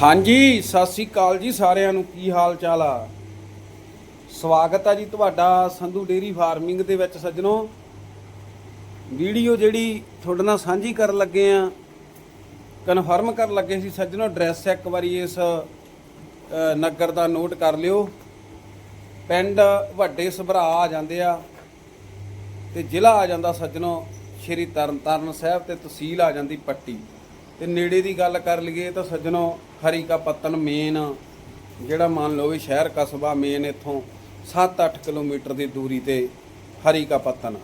ਹਾਂਜੀ, ਸਤਿ ਸ੍ਰੀ ਅਕਾਲ ਜੀ ਸਾਰਿਆਂ ਨੂੰ। ਕੀ ਹਾਲ ਚਾਲ ਆ? ਸਵਾਗਤ ਆ ਜੀ ਤੁਹਾਡਾ ਸੰਧੂ ਡੇਰੀ ਫਾਰਮਿੰਗ ਦੇ ਵਿੱਚ ਸੱਜਣੋ। ਵੀਡੀਓ ਜਿਹੜੀ ਤੁਹਾਡੇ ਨਾਲ ਸਾਂਝੀ ਕਰਨ ਲੱਗੇ ਆ, ਕਨਫਰਮ ਕਰਨ ਲੱਗੇ ਸੀ ਸੱਜਣੋ, ਐਡਰੈਸ ਇੱਕ ਵਾਰੀ ਇਸ ਨਗਰ ਦਾ ਨੋਟ ਕਰ ਲਿਓ। ਪਿੰਡ ਵੱਡੇ ਸਭਰਾ ਆ ਜਾਂਦੇ ਆ ਤੇ ਜ਼ਿਲ੍ਹਾ ਆ ਜਾਂਦਾ ਸੱਜਣੋ, ਸ਼੍ਰੀ ਤਰਨਤਾਰਨ ਸਾਹਿਬ ਤੇ ਤਹਿਸੀਲ ਆ ਜਾਂਦੀ ਪੱਟੀ। ਤੇ ਨੇੜੇ ਦੀ ਗੱਲ ਕਰ ਲਈਏ ਤਾਂ ਸੱਜਣੋ, ਹਰੀ ਕਾ ਪੱਤਨ ਮੇਨ, ਜਿਹੜਾ ਮੰਨ ਲਓ ਵੀ ਸ਼ਹਿਰ ਕਸਬਾ ਮੇਨ ਇੱਥੋਂ 7-8 ਕਿਲੋਮੀਟਰ ਦੀ ਦੂਰੀ ਤੇ ਹਰੀ ਕਾ ਪੱਤਨ।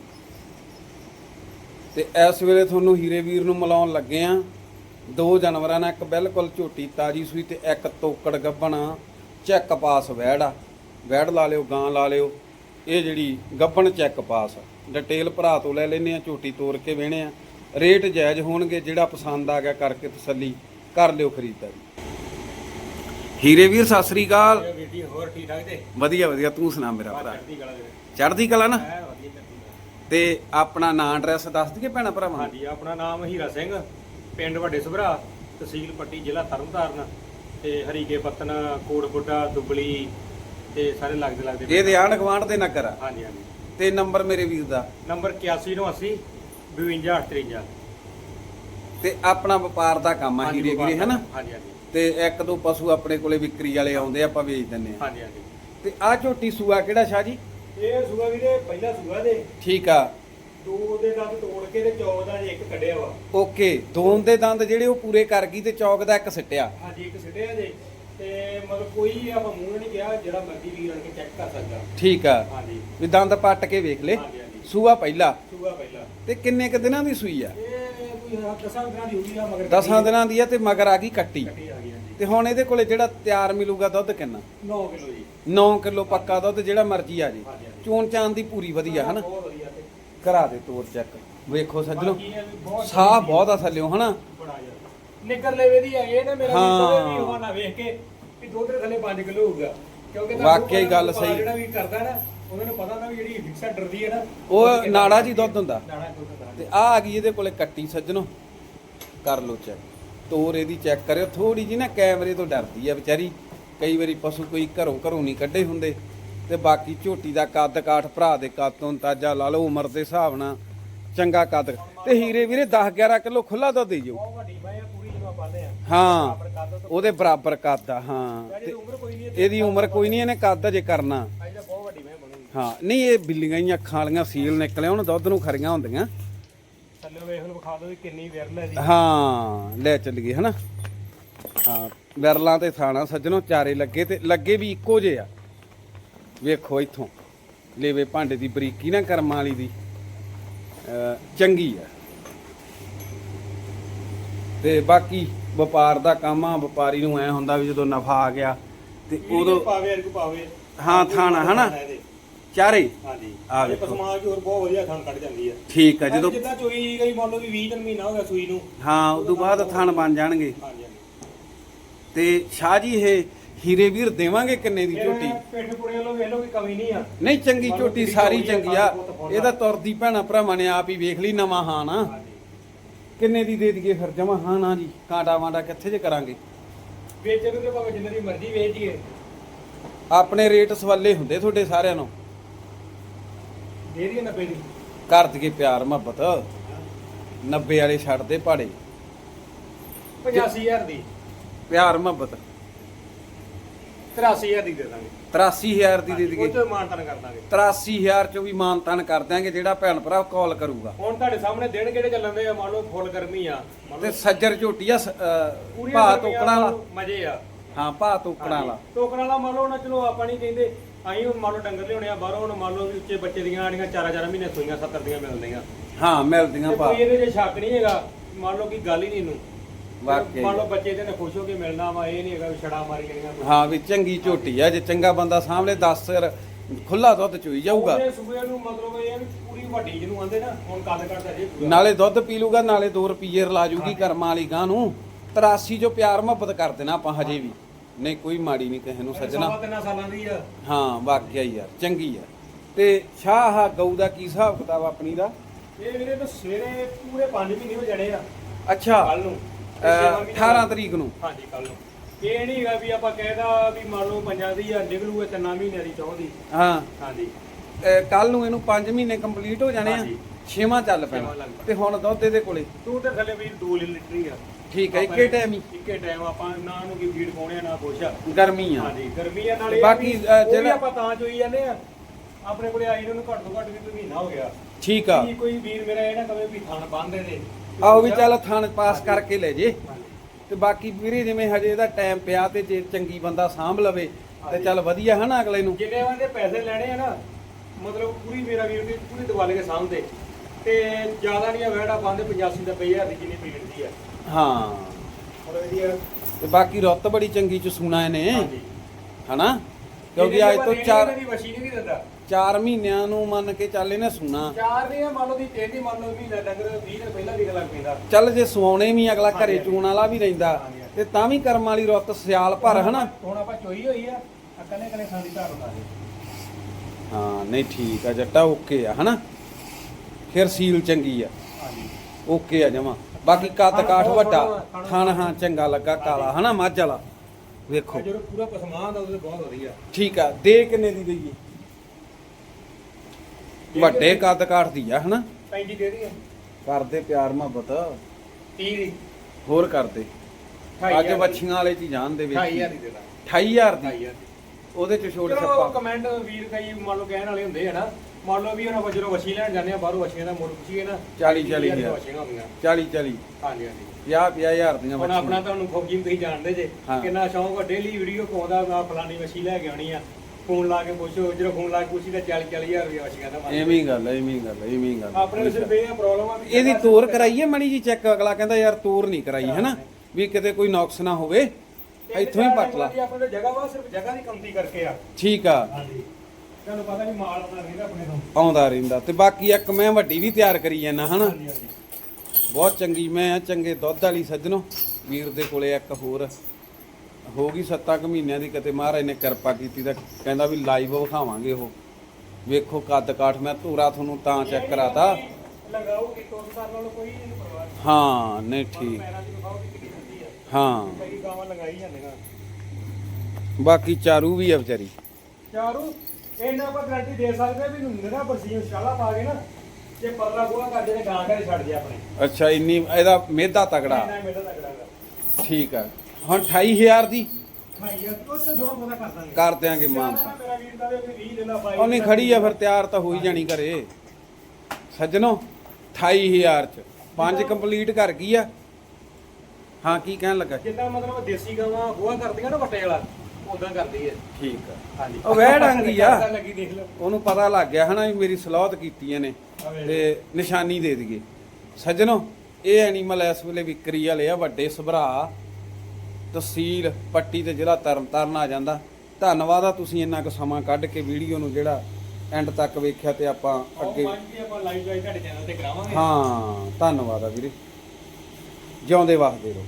ਤੇ ਇਸ ਵੇਲੇ ਤੁਹਾਨੂੰ ਹੀਰੇ ਵੀਰ ਨੂੰ ਮਿਲਾਉਣ ਲੱਗੇ ਆ। ਦੋ ਜਾਨਵਰਾਂ ਨਾਲ ਇੱਕ ਬਿਲਕੁਲ ਝੋਟੀ ਤਾਜੀ ਸੂਈ ਤੇ ਇੱਕ ਤੋਕੜ ਗੱਬਣ ਚੈੱਕ ਪਾਸ ਵੈੜ ਆ। ਵੈੜ ਲਾ ਲਿਓ, ਗਾਂ ਲਾ ਲਿਓ। ਇਹ ਜਿਹੜੀ ਗੱਬਣ ਚੈੱਕ ਪਾਸ ਡਿਟੇਲ ਭਰਾ ਤੋਂ ਲੈ ਲੈਨੇ ਆ, ਝੋਟੀ ਤੋੜ ਕੇ ਵੇਣੇ ਆ। ਰੇਟ ਜਾਇਜ਼ ਹੋਣਗੇ ਜਿਹੜਾ ਪਸੰਦ ਆ ਗਿਆ ਕਰਕੇ ਤਸੱਲੀ ਕਰ ਲਿਓ ਖਰੀਦਦਾਰੀ। ਹੀਰੇ ਵੀਰ ਸਤਿ ਸ੍ਰੀ ਅਕਾਲ। ਵੀਰ ਜੀ ਹੋਰ ਠੀਕ ਠਾਕ ਤੇ ਵਧੀਆ ਵਧੀਆ ਤੂੰ ਸੁਣਾ ਮੇਰਾ ਭਰਾ। ਚੜ੍ਹਦੀ ਕਲਾ ਦੇ ਵਿੱਚ। ਚੜ੍ਹਦੀ ਕਲਾ ਨਾ? ਐ ਵਧੀਆ ਚੜ੍ਹਦੀ ਕਲਾ। ਤੇ ਆਪਣਾ ਨਾਂ ਐਡਰੈਸ ਦੱਸ ਦਈਏ ਭੈਣਾ ਭਰਾਵਾਂ ਨੂੰ? ਹਾਂਜੀ ਆਪਣਾ ਨਾਮ ਹੀਰਾ ਸਿੰਘ ਪਿੰਡ ਵੱਡੇ ਸਭਰਾ ਤਹਿਸੀਲ ਪੱਟੀ ਜ਼ਿਲ੍ਹਾ ਤਰਨਤਾਰਨ ਤੇ ਹਰੀਕੇ ਪੱਤਨ ਕੋਟਬੁੱਡਾ ਦੁਬਲੀ ਤੇ ਸਾਰੇ ਲੱਗਦੇ ਲੱਗਦੇ ਇਹ ਦੇ ਆਂਢ ਗੁਆਂਢ ਦੇ ਨਗਰ ਆ। ਹਾਂਜੀ ਹਾਂਜੀ। ਤੇ ਨੰਬਰ ਮੇਰੇ ਵੀਰ ਦਾ? ਨੰਬਰ 8180 5253 ਤੇ ਆਪਣਾ ਵਪਾਰ ਦਾ ਕੰਮ ਆ ਹੀਰੇ ਵੀਰੇ ਹਨਾ? ਹਾਂਜੀ ਹਾਂਜੀ। ਤੇ ਇੱਕ ਦੋ ਪਸ਼ੂ ਆਪਣੇ ਕੋਲੇ ਵਿਕਰੀ ਵਾਲੇ ਆਉਂਦੇ ਆਪਾਂ ਵੇਚ ਦਿੰਨੇ ਆ। ਹਾਂਜੀ ਹਾਂਜੀ। ਤੇ ਆ ਝੋਟੀ ਸੂਆ ਕਿਹੜਾ ਸ਼ਾਹ ਜੀ? ਇਹ ਸੂਆ ਵੀਰੇ ਪਹਿਲਾ ਸੂਆ ਦੇ। ਠੀਕ ਆ। ਦੋ ਦੇ ਦੰਦ ਤੋੜ ਕੇ ਤੇ ਚੌਕ ਦਾ ਇੱਕ ਕੱਢਿਆ ਵਾ। ਓਕੇ ਦੋਨ ਦੇ ਦੰਦ ਜਿਹੜੇ ਉਹ ਪੂਰੇ ਕਰ ਗਈ ਤੇ ਚੌਕ ਦਾ ਇੱਕ ਸਿੱਟਿਆ। ਹਾਂਜੀ ਇੱਕ ਸਿੱਟਿਆ ਜੇ। ਤੇ ਮਤਲਬ ਕੋਈ ਆਪਾਂ ਮੂੰਹ ਨਹੀਂ ਕਿਹਾ ਜਿਹੜਾ ਮਰਜ਼ੀ ਵੀਰ ਆਣ ਕੇ ਚੈੱਕ ਕਰ ਸਕਦਾ। ਠੀਕ ਆ। ਹਾਂਜੀ। ਵੀ ਦੰਦ ਪੱਟ ਕੇ ਵੇਖ ਲੈ। ਹਾਂਜੀ ਸੂਆ ਪਹਿਲਾ। ਸੂਆ ਪਹਿਲਾ। ਤੇ ਕਿੰਨੇ ਕ ਦਿਨਾਂ ਦੀ ਸੂਈ ਆ? ਇਹ ਕੋਈ ਹਾਂ ਦਸਾਂ ਦਿਨਾਂ ਦੀ ਹੋਈ ਆ ਮਗਰ ਦਸਾਂ ਦਿਨਾਂ ਦੀ ਆ ਤੇ ਮਗਰ ਆ ਗਈ ਕੱਟੀ। ਕੱਟੀ ਆ ਗਈ ਹਾਂਜੀ। ਤੇ ਹੁਣ ਇਹਦੇ ਕੋਲੇ ਜਿਹੜਾ ਤਿਆਰ ਮਿਲੂਗਾ ਦੁੱਧ ਕਿੰਨਾ? 9 ਕਿਲੋ ਜੀ। 9 ਕਿਲੋ ਪੱਕਾ ਦੁੱਧ ਜਿਹੜਾ ਮਰਜ਼ੀ ਆ ਜੀ। ਚੋਣ ਚਾਂ ਦੀ ਪੂਰੀ ਵਧੀਆ ਹਨਾ? ਬਹੁਤ ਵਧੀਆ ਤੇ। ਕਰਾ ਦੇ ਤੋਰ ਚੈੱਕ। ਵੇਖੋ ਸੱਜਣੋ ਸਾਹ ਬਹੁਤ ਆ ਥੱਲਿਓ ਹਨਾ? ਨਿੱਕਰ ਲੈਵੇ ਦੀ ਹੈਗੇ ਨਾ ਮੇਰਾ ਹਾਂ। ਵੀ ਹੋਣਾ ਵੇਖ ਕੇ ਵੀ ਦੁੱਧ ਥੱਲੇ 5 ਕਿਲੋ ਹੋਊਗਾ। ਕਿਉਂਕਿ ਵਾਕਈ ਗੱਲ ਸਹੀ। ਜਿਹੜਾ ਵੀ ਕਰਦਾ ਨਾ ਉਹਨਾਂ ਨੂੰ ਪਤਾ ਨਾ ਵੀ ਜਿਹੜੀ ਫਿਕਸਾ ਡਰਦੀ ਹੈ ਨਾ ਉਹ ਨਾੜਾ ਜੀ ਦੁੱਧ ਹੁੰਦਾ। ਨਾੜਾ ਦੁੱਧ ਹੁੰਦਾ। ਤੇ ਆ ਆ ਗਈ ਇਹਦੇ ਕੋਲੇ ਕੱਟੀ ਸੱਜਣੋ। ਕਰ ਲੋ ਚੈੱਕ ਤੋਰ ਇਹਦੀ ਚੈੱਕ ਕਰਿਓ। ਥੋੜੀ ਜੀ ਨਾ ਕੈਮਰੇ ਤੋਂ ਡਰਦੀ ਆ ਵਿਚਾਰੀ। ਕਈ ਵਾਰੀ ਪਸ਼ੂ ਕੋਈ ਘਰੋਂ ਘਰੋਂ ਨਹੀਂ ਕੱਢੇ ਹੁੰਦੇ। ਤੇ ਬਾਕੀ ਝੋਟੀ ਦਾ ਕੱਦ ਕਾਠ ਭਰਾ ਦੇ ਕੱਦ ਤੋਂ ਅੰਦਾਜ਼ਾ ਲਾ ਲਓ ਉਮਰ ਦੇ ਹਿਸਾਬ ਨਾਲ। ਚੰਗਾ ਕੱਦ। ਤੇ ਹੀਰੇ ਵੀਰੇ 10 11 ਕਿਲੋ ਖੁੱਲਾ ਦੁੱਧ ਦੇ ਜਾਓ ਬਹੁਤ ਵੱਡੀ ਮੈਂ ਪੂਰੀ ਜਿਵੇਂ ਪਾਉਂਦੇ ਆ। ਹਾਂ। ਉਹਦੇ ਬਰਾਬਰ ਕੱਦ ਆ ਹਾਂ। ਇਹਦੀ ਉਮਰ ਕੋਈ ਨਹੀਂ ਇਹਦੀ ਉਮਰ ਕੋਈ ਨਹੀਂ ਇਹਨੇ ਕੱਦ ਅਜੇ ਕਰਨਾ ਅਜੇ ਤਾਂ ਬਹੁਤ ਵੱਡੀ ਮੈਂ ਬਣੂਗੀ ਹਾਂ ਨਹੀਂ ਇਹ ਬਿੱਲੀਆਂ ਹੀ ਅੱਖਾਂ ਵਾਲੀਆਂ ਸੀਲ ਨਿਕਲੇ ਹੁਣ ਦੁੱਧ ਨੂੰ ਖਰੀਆਂ ਹੁੰਦੀਆਂ। ਥੱਲੇ ਵੇਖ ਲਓ ਵਿਖਾ ਦਿਓ ਵੀ ਕਿੰਨੀ ਵਿਰਲ ਹੈ ਦੀ ਹਾਂ ਲੈ ਚੱਲੀਏ ਹਨਾ? ਹਾਂ ਵਿਰਲਾਂ ਤੇ ਥਾਣਾ ਸੱਜਣੋ ਚਾਰੇ ਲੱਗੇ ਤੇ ਲੱਗੇ ਵੀ ਇੱਕੋ ਜੇ ਆ। ਵੇਖੋ ਇੱਥੋਂ ਲੇਵੇ ਭਾਂਡੇ ਦੀ ਬਰੀਕੀ ਨਾ ਕਰਮਾਂ ਵਾਲੀ ਦੀ। ਅਹ ਚੰਗੀ ਆ। ਤੇ ਬਾਕੀ ਵਪਾਰ ਦਾ ਕੰਮ ਆ ਵਪਾਰੀ ਨੂੰ ਐ ਹੁੰਦਾ ਵੀ ਜਦੋਂ ਨਫਾ ਆ ਗਿਆ ਤੇ ਉਦੋਂ ਪਾਵੇ ਅਰਗ ਪਾਵੇ। ਹਾਂ, ਥਾਣਾ, ਹਨਾ? ਚਾਰੇ? ਹਾਂਜੀ। ਆ ਇਹ ਵੇਖੋ। ਪਸਮਾ ਕੀ ਹੋਰ ਬਹੁਤ ਵਧੀਆ ਥਣ ਕੱਢ ਜਾਂਦੀ ਹੈ ਠੀਕ ਆ ਜਦੋਂ ਜਿੱਦਾਂ ਚੋਈ ਗਈ ਮੰਨ ਲਓ ਵੀ 20 ਦਿਨ ਮਹੀਨਾ ਹੋ ਗਿਆ ਸੂਈ ਨੂੰ। ਹਾਂ ਉਦੋਂ ਬਾਅਦ ਥਣ ਬਣ ਜਾਣਗੇ। ਹਾਂਜੀ ਹਾਂਜੀ। ਤੇ ਸ਼ਾਹ ਜੀ ਇਹ ਹੀਰੇ ਵੀਰ ਦੇਵਾਂਗੇ ਕਿੰਨੇ ਦੀ ਝੋਟੀ? ਪਿੱਠ ਪੁੜੇ ਵੱਲੋਂ ਵੇਖ ਲਓ ਕੋਈ ਕਮੀ ਨਹੀਂ ਆ। ਨਹੀਂ ਚੰਗੀ ਝੋਟੀ ਸਾਰੀ ਆ, ਚੰਗੀ ਆ। ਇਹਦਾ ਤੁਰਦੀ ਭੈਣਾ ਭਰਾਵਾਂ ਨੇ ਆਪ ਹੀ ਵੇਖ ਲਈ ਨਵਾਂ ਹਾਂ ਨਾ ਹਾਂਜੀ। ਕਿੰਨੇ ਦੀ ਦੇ ਦਈਏ ਫਿਰ ਜਮਾ ਹਾਂ ਨਾ ਜੀ? ਕਾਂਟਾ ਵਾਂਡਾ ਕਿੱਥੇ ਜੇ ਕਰਾਂਗੇ? ਵੇਚੇ ਨੂੰ ਤੇ ਭਾਵੇਂ ਜਿੰਨੇ ਦੀ ਮਰਜ਼ੀ ਵੇਚ ਜੀਏ ਆਪਣੇ ਰੇਟ ਸਵਾਲੇ ਹੁੰਦੇ ਤੁਹਾਡੇ ਸਾਰਿਆਂ ਨੂੰ। ਦੇ? 90 ਦੀ ਪਿਆਰ ਮੁਹੱਬਤ? 90 ਵਾਲੇ ਛੱਡਦੇ ਪਾੜੇ 85000 ਦੀ। ਪਿਆਰ ਮੁਹੱਬਤ। 83000 ਦੀ ਦੇ ਦਾਂਗੇ। 83000 ਦੀ ਦੇ ਉਹ ਦਈਏ ਤੋਂ ਮਾਨਤਨ ਕਰ ਦਾਂਗੇ। 83000 ਚੋਂ ਵੀ ਮਾਨਤਾਨ ਕਰ ਦਿਆਂਗੇ ਜਿਹੜਾ ਭੈਣ ਭਰਾ ਕਾਲ ਕਰੂਗਾ। ਹੁਣ ਤੁਹਾਡੇ ਸਾਹਮਣੇ ਦਿਨ ਕਿਹੜੇ ਚੱਲਣ ਦੇ ਆ? ਮੰਨ ਲਓ ਫੁੱਲ ਗਰਮੀ ਆ। ਮੰਨ ਤੇ ਲਓ ਸੱਜਰ ਝੋਟੀ ਪੂਰੀਆਂ ਭਾ ਗਰਮੀਆਂ ਤੋਕੜਾਂ ਵਾਲਾ। ਮਜ਼ੇ ਆ। ਹਾਂ ਭਾ ਤੋਕੜਾਂ ਵਾਲਾ। ਟੋਕਣ ਵਾਲਾ ਮੰਨ ਲਓ ਨਾ ਚਲੋ ਆਪਾਂ ਨਹੀਂ ਕਹਿੰਦੇ ਅਸੀਂ ਹੁਣ ਮੰਨ ਲਓ ਡੰਗਰ ਲਿਆਉਣੇ ਆ ਬਾਹਰੋਂ ਹੁਣ ਮੰਨ ਲਓ ਵੀ ਉੱਚੇ ਬੱਚੇ ਦੀਆਂ ਆੜੀਆਂ ਚਾਰਾ ਚਾਰਾ ਮਹੀਨੇ ਸੂਈਆਂ 70 ਦੀਆਂ ਮਿਲਦੀਆਂ। ਹਾਂ ਮਿਲਦੀਆਂ ਤੇ ਭਾ ਕੋਈ ਇਹਦੇ 'ਚ ਸ਼ੱਕ ਨਹੀਂ ਹੈਗਾ ਮੰਨ ਲਓ ਕਿ ਗੱਲ ਹੀ ਨਹੀਂ ਇਹਨੂੰ। ਵਾਕਈ। ਮੰਨ ਲਓ ਬੱਚੇ ਦੇ ਨੇ ਖੁਸ਼ ਹੋ ਕੇ ਮਿਲਣਾ ਵਾ ਇਹ ਨਹੀਂ ਹੈਗਾ ਵੀ ਛੜਾ ਮਾਰੀ ਜਾਣੀਆਂ ਹਾਂ ਵੀ ਚੰਗੀ ਝੋਟੀ ਆ ਜੇ ਚੰਗਾ ਬੰਦਾ ਸਾਹਮਣੇ 10 ਸਿਰ ਖੁੱਲਾ ਦੁੱਧ ਚੋਈ ਜਾਊਗਾ। ਉਹਦੇ ਸੂਬੇ ਨੂੰ ਮਤਲਬ ਇਹ ਆ ਵੀ ਪੂਰੀ ਵੱਡੀ ਜਿਹਨੂੰ ਆਂਦੇ ਨਾ ਹੁਣ ਕੱਦ ਕੱਦ ਜੇ ਪੂਰਾ। ਨਾਲੇ ਦੁੱਧ ਪੀ ਲੂਗਾ ਨਾਲੇ 2 ਰੁਪਏ ਰਲਾ ਜੂਗੀ ਕਰਮਾਂ ਵਾਲੀ ਗਾਂ ਨੂੰ। 83 ਜੋ ਪਿਆਰ ਮੁਹੱਬਤ ਕਰ ਦੇਣਾ ਆਪਾਂ ਹਜੇ ਵੀ। ਨਹੀਂ ਕੋਈ ਮਾੜੀ ਨਹੀਂ ਕਿਸੇ ਨੂੰ ਸੱਜਣਾ। ਸਵਾ ਤਿੰਨਾਂ ਸਾਲਾਂ ਦੀ ਆ। ਹਾਂ ਵਾਕਿਆ ਹੀ ਯਾਰ ਚੰਗੀ ਆ। ਤੇ ਸ਼ਾਹ ਆ ਗਊ ਦਾ ਕੀ ਹਿਸਾਬ ਕਿਤਾਬ ਆਪਣੀ ਦਾ? ਇਹ ਵੀਰੇ ਤਾਂ ਸਵੇਰੇ ਪੂਰੇ 5 ਮਹੀਨੇ ਹੋ ਜਾਣੇ ਆ। ਅੱਛਾ। ਕੱਲ ਨੂੰ। ਅਹ, 18 ਤਰੀਕ ਨੂੰ। ਹਾਂਜੀ ਕੱਲ ਨੂੰ। ਇਹ ਨਹੀਂ ਹੈਗਾ ਵੀ ਆਪਾਂ ਕਹਿਦਾ ਵੀ ਮੰਨ ਲਓ ਪੰਜਾਂ ਦੀ ਆ ਨਿਕਲੂਗਾ ਤਿੰਨਾਂ ਮਹੀਨਿਆਂ ਦੀ ਚੌਂਦੀ ਹਾਂ। ਹਾਂਜੀ। ਕੱਲ ਨੂੰ ਇਹਨੂੰ 5 ਮਹੀਨੇ ਕੰਪਲੀਟ ਹੋ ਜਾਣੇ ਆ। ਹਾਂਜੀ। ਛੇਵਾਂ ਚੱਲ ਪੈਣਾ। ਛੇਵਾਂ ਲੱਗ ਪੈਣਾ। ਤੇ ਹੁਣ ਦੁੱਧ ਇਹਦੇ ਕੋਲੇ? ਤੂੰ ਤੇ ਥੱਲੇ ਵੀ 2 ਲੀਟਰ ਹੀ ਆ। ਠੀਕ ਹੈ ਇੱਕੇ ਟਾਈਮ ਹੀ। ਇੱਕੇ ਟਾਈਮ ਆਪਾਂ ਨਾ ਨੂੰ ਕੀ ਫੀਡ ਪਾਉਣੇ ਆ ਨਾ ਕੁਛ ਆ। ਗਰਮੀ ਆ। ਹਾਂਜੀ ਗਰਮੀ ਆ ਨਾਲੇ ਬਾਕੀ, ਅ, ਜਿਹੜਾ- ਜਿਹੜਾ ਆਪਾਂ ਤਾਂ ਚੋਈ ਜਾਂਦੇ ਆ। ਆਪਣੇ ਕੋਲੇ ਆਈ ਨੂੰ ਘੱਟ ਤੋਂ ਘੱਟ ਵੀ ਕੋਈ ਮਹੀਨਾ ਹੋ ਗਿਆ। ਠੀਕ ਆ। ਕੀ ਕੋਈ ਵੀਰ ਮੇਰਾ ਇਹ ਨਾ ਕਵੇ ਵੀ ਥਣ ਬੰਨਦੇ ਨੇ। ਆਓ ਵੀ ਚੱਲ ਥਾਣ ਪਾਸ ਕਰਕੇ ਲੈ ਜੇ। ਤੇ ਬਾਕੀ ਵੀਰੇ ਜਿਵੇਂ ਹਜੇ ਇਹਦਾ ਟਾਈਮ ਪਿਆ ਤੇ ਜੇ ਚੰਗੀ ਬੰਦਾ ਸਾਂਭ ਲਵੇ ਤੇ ਚੱਲ ਵਧੀਆ ਹਨਾ ਅਗਲੇ ਨੂੰ। ਜਿੰਨੇ ਵਾਂਦੇ ਪੈਸੇ ਲੈਣੇ ਆ ਨਾ ਮਤਲਬ ਪੂਰੀ ਮੇਰਾ ਵੀਰ ਦੀ ਪੂਰੀ ਦਿਵਾਲ ਕੇ ਸਾਹਮਣੇ ਤੇ ਜ਼ਿਆਦਾ ਨਹੀਂ ਆ ਵੈੜਾ ਬੰਦੇ 85 ਦਾ ਪਈ ਆ ਦੀ ਜਿੰਨੀ ਪੀੜ ਦੀ ਆ। ਹਾਂ। ਤੇ ਬਾਕੀ ਰੁੱਤ ਬੜੀ ਚੰਗੀ ਚ ਸੁਣਾ ਇਹਨੇ। ਹਾਂਜੀ। ਹਨਾ? ਕਿਉਂਕਿ ਅੱਜ ਤੋਂ 4 ਦੀ ਵਸ਼ੀ ਨਹੀਂ ਦਿੰਦਾ। 4 ਮਹੀਨਿਆਂ ਨੂੰ ਮੰਨ ਕੇ ਚੱਲ ਇਹਨੇ ਸੁਣਾ। ਚਾਰ ਦੀਆਂ ਮੰਨ ਲਓ ਦੀ ਤਿੰਨ ਦੀ ਮੰਨ ਲਓ ਮਹੀਨਾ ਡੰਗਰ 20 ਦਿਨ ਪਹਿਲਾਂ ਵਿਕ ਲੱਗ ਪੈਂਦਾ। ਚੱਲ ਜੇ ਸਵਾਉਣੇ ਵੀ ਅਗਲਾ ਘਰੇ ਹਾਂਜੀ। ਚੂਣ ਵਾਲਾ ਵੀ ਰਹਿੰਦਾ। ਹਾਂਜੀ। ਤੇ ਤਾਂ ਵੀ ਕਰਮ ਵਾਲੀ ਰੁੱਤ ਸਿਆਲ ਭਰ ਹਨਾ? ਹੁਣ ਆਪਾਂ ਚੋਈ ਹੋਈ ਆ ਆ ਕਨੇ ਕਨੇ ਖਾਂਦੀ ਧਾਰ ਹੁੰਦਾ ਹਾਂ ਨਹੀਂ ਠੀਕ ਆ ਜੱਟਾ ਓਕੇ ਆ ਹਨਾ? ਫਿਰ ਸੀਲ ਚੰਗੀ ਆ। ਓਕੇ ਆ ਜਮਾ। ਬਾਕੀ ਕੱਦ ਕਾਠ ਵੱਡਾ। ਥਣ। ਹਾਂ ਚੰਗਾ ਲੱਗਾ ਕਾਲਾ। ਹਨਾ ਮੱਝ ਵਾਲਾ? ਵੇਖੋ। ਆ ਜਦੋਂ ਪੂਰਾ ਪਸਮਾਨ ਦਾ ਉਹਦੇ ਬਹੁਤ ਵਧੀਆ। ਠੀਕ ਆ। ਦੇ ਕਿੰਨੇ ਦੀ ਦਈਏ ਵੱਡੇ ਕੱਦ ਕਾਠ ਦੀ ਆ ਹਨਾ? 35 ਦੇ ਦੀ ਕਰਦੇ ਪਿਆਰ ਮੁਹੱਬਤ। 30 ਦੀ। ਹੋਰ ਕਰਦੇ। ਅੱਜ। ਵੱਛੀਆਂ ਵਾਲੇ ਚ ਜਾਣ ਦੇ ਵਿੱਚ 28000 ਦੀ ਦੇ ਦਾਂ 28000 ਦੀ? 28000 ਦੀ। ਉਹਦੇ ਚ ਛੋੜ ਛੱਪਾ। ਕਮੈਂਟ ਵੀਰ ਕਈ ਮੰਨ ਲਓ ਕਹਿਣ ਵਾਲੇ ਹੁੰਦੇ ਆ ਨਾ। ਮੰਨ ਲਓ ਵੀ ਉਹਨਾਂ ਜਦੋਂ ਵਸ਼ੀ ਲੈਣ ਜਾਂਦੇ ਆ ਬਾਹਰੋਂ ਵਸ਼ੀਆਂ ਦਾ ਮੁੱਲ ਪੁੱਛੀਏ ਨਾ 40 ਵੀਹ ਹਜ਼ਾਰ ਦੀਆਂ ਹਜ਼ਾਰ। ਵਸ਼ੀਆਂ ਹੁੰਦੀਆਂ 40 40 ਹਾਂਜੀ ਹਾਂਜੀ। 50 50000 ਦੀਆਂ ਹੁਣ ਆਪਣਾ ਵੱਛੀਆਂ। ਤੁਹਾਨੂੰ ਫੌਜੀ ਨੂੰ ਤੁਸੀਂ ਜਾਣਦੇ ਜੇ ਹਾਂ। ਕਿੰਨਾ ਸ਼ੌਂਕ ਆ ਡੇਲੀ ਵੀਡੀਓ ਪਾਉਂਦਾ ਮੈਂ ਫਲਾਨੀ ਵਸ਼ੀ ਲੈ ਕੇ ਆਉਣੀ ਆ। ਫੋਨ ਲਾ ਕੇ ਪੁੱਛੋ ਜਦੋਂ ਫੋਨ ਲਾ ਕੇ ਪੁੱਛੀ ਤਾਂ 40 40000 ਰੁਪਏ ਵਸ਼ੀਆਂ ਦਾ ਮੰਨ ਐਵੇਂ ਹੀ ਗੱਲ ਐਵੇਂ ਹੀ ਗੱਲ ਐਵੇਂ ਹੀ ਗੱਲ ਆਪਣੇ ਨੂੰ ਸਿਰਫ ਇਹ ਪ੍ਰੋਬਲਮ ਆ ਵੀ ਇਹਦੀ ਤੋਰ ਕਰਾਈਏ ਮਣੀ ਜੀ ਚੈੱਕ ਅਗਲਾ ਕਹਿੰਦਾ ਯਾਰ ਤੋਰ ਨਹੀਂ ਕਰਾਈ ਹੈਨਾ ਵੀ ਕਿਤੇ ਕੋਈ ਨੁਕਸ ਨਾ ਹੋਵੇ ਇੱਥੋਂ ਹੀ ਪੱਟ ਲਾ। ਆਪਣੇ ਕੋਲ ਜਗ੍ਹਾ ਵਾ ਸਿਰਫ ਜਗ੍ਹਾ ਦੀ ਕਮਤੀ ਕਰਕੇ ਆ। ਠੀਕ ਆ। ਹਾਂਜੀ। ਤੁਹਾਨੂੰ ਪਤਾ ਨਹੀਂ ਮਾਲ ਆਉਂਦਾ ਰਹਿੰਦਾ ਆਪਣੇ ਤੋਂ। ਆਉਂਦਾ ਰਹਿੰਦਾ ਤੇ ਬਾਕੀ ਇੱਕ ਮੈਂ ਵੱਡੀ ਵੀ ਤਿਆਰ ਕਰੀ ਜਾਂਦਾ ਹਨਾ? ਬਹੁਤ ਚੰਗੀ ਮੈਂ ਆ ਚੰਗੇ ਦੁੱਧ ਵਾਲੀ ਸੱਜਣੋ। ਵੀਰ ਦੇ ਕੋਲੇ ਇੱਕ ਹੋਰ। ਹੋ ਗਈ 7 ਕੁ ਮਹੀਨਿਆਂ ਦੀ ਕਿਤੇ ਮਹਾਰਾਜ ਨੇ ਕਿਰਪਾ ਕੀਤੀ ਤਾਂ ਕਹਿੰਦਾ ਵੀ ਲਾਈਵ ਵਿਖਾਵਾਂਗੇ ਉਹ। ਵੇਖੋ ਕੱਦ ਕਾਠ ਮੈਂ ਧੂਰਾ ਤੁਹਾਨੂੰ ਤਾਂ ਚੈੱਕ ਕਰਾਤਾ। ਨਾਲੋਂ ਕੋਈ ਨਹੀਂ ਪਰਵਾਹ ਹਾਂ ਨਹੀਂ ਠੀਕ। ਹਾਂ। ਕਈ ਗਾਵਾਂ ਲਗਾਈ ਜਾਂਦੀਆਂ ਬਾਕੀ ਚਾਰੂ ਵੀ ਆ ਵਿਚਾਰੀ। ਚਾਰੂ? ਇਹਨਾਂ ਆਪਾਂ ਗਾਰੰਟੀ ਦੇ ਸਕਦੇ ਵੀ ਨਿਹਰਾ ਬਰਸੀਨ ਸ਼ਾਲਾ ਪਾ ਕੇ ਨਾ ਜੇ ਪਰਲਾ ਗੋਹਾ ਕਰ ਜਿਹੜੇ ਗਾਂ ਘਰੇ ਛੱਡ ਜੇ ਆਪਣੇ। ਅੱਛਾ ਇੰਨੀ ਇਹਦਾ ਮਿਹਦਾ ਤਗੜਾ ਇੰਨਾ ਮੇਰਾ ਤਗੜਾਗਾ ਠੀਕ ਆ। ਹੁਣ 28000 ਦੀ? ਖਾਈਆ ਉਹ ਤੇ ਥੋੜਾ ਬਹੁਤਾ ਕਰ ਦਾਂਗੇ। ਕਰ ਦਿਆਂਗੇ ਮਾਨਤਾ ਮੇਰਾ ਵੀਰ ਦਾ ਵੀ 20 ਦੇ ਲਾ ਪਾਈ ਉਹਨੇ ਖੜੀ ਆ ਫਿਰ ਤਿਆਰ ਤਾਂ ਹੋਈ ਜਾਣੀ ਘਰੇ। ਸੱਜਣੋ 28000 ਚ। ਪੰਜ ਕੰਪਲੀਟ ਕਰ ਗਈ ਆ? ਹਾਂ ਕੀ ਕਹਿਣ ਲੱਗਾ? ਜਿੱਦਾਂ ਮਤਲਬ ਦੇਸੀ ਗਾਵਾਂ ਗੋਹਾ ਕਰਦੀਆਂ ਨਾ ਵੱਟੇ ਵਾਲਾ। ਉਦਾਂ ਕਰਦੀ ਹੈ। ਠੀਕ ਆ। ਹਾਂਜੀ। ਉਹ ਵਹਿੜ ਆਂਗੀ ਆ। ਪਤਾ ਲੱਗੀ ਦੇਖ ਲਓ। ਉਹਨੂੰ ਪਤਾ ਲੱਗ ਗਿਆ ਹਨਾ ਵੀ ਮੇਰੀ ਸਲਾਹਤ ਕੀਤੀ ਇਹਨੇ ਤੇ ਨਿਸ਼ਾਨੀ ਦੇ ਦਈਏ। ਸੱਜਣੋ ਇਹ ਐਨੀਮਲ ਇਸ ਵੇਲੇ ਵਿਕਰੀ ਵਾਲੇ ਆ ਵੱਡੇ ਸੁਭਰਾ। ਤਹਿਸੀਲ ਪੱਟੀ ਤੇ ਜ਼ਿਲ੍ਹਾ ਤਰਨਤਾਰਨ ਆ ਜਾਂਦਾ। ਧੰਨਵਾਦ ਆ ਤੁਸੀਂ ਇੰਨਾ ਕੁ ਸਮਾਂ ਕੱਢ ਕੇ ਵੀਡੀਓ ਨੂੰ ਜਿਹੜਾ ਐਂਡ ਤੱਕ ਵੇਖਿਆ ਤੇ ਆਪਾਂ ਅੱਗੇ ਅੱਗੇ ਵੀ ਆਪਾਂ ਲਾਈਵ ਜਾਈ ਤੁਹਾਡੇ ਚੈਨਲ ਤੇ ਕਰਾਵਾਂਗੇ। ਹਾਂ ਧੰਨਵਾਦ ਆ ਵੀਰੇ। ਜਿਉਂਦੇ ਵਸਦੇ ਰਹੋ।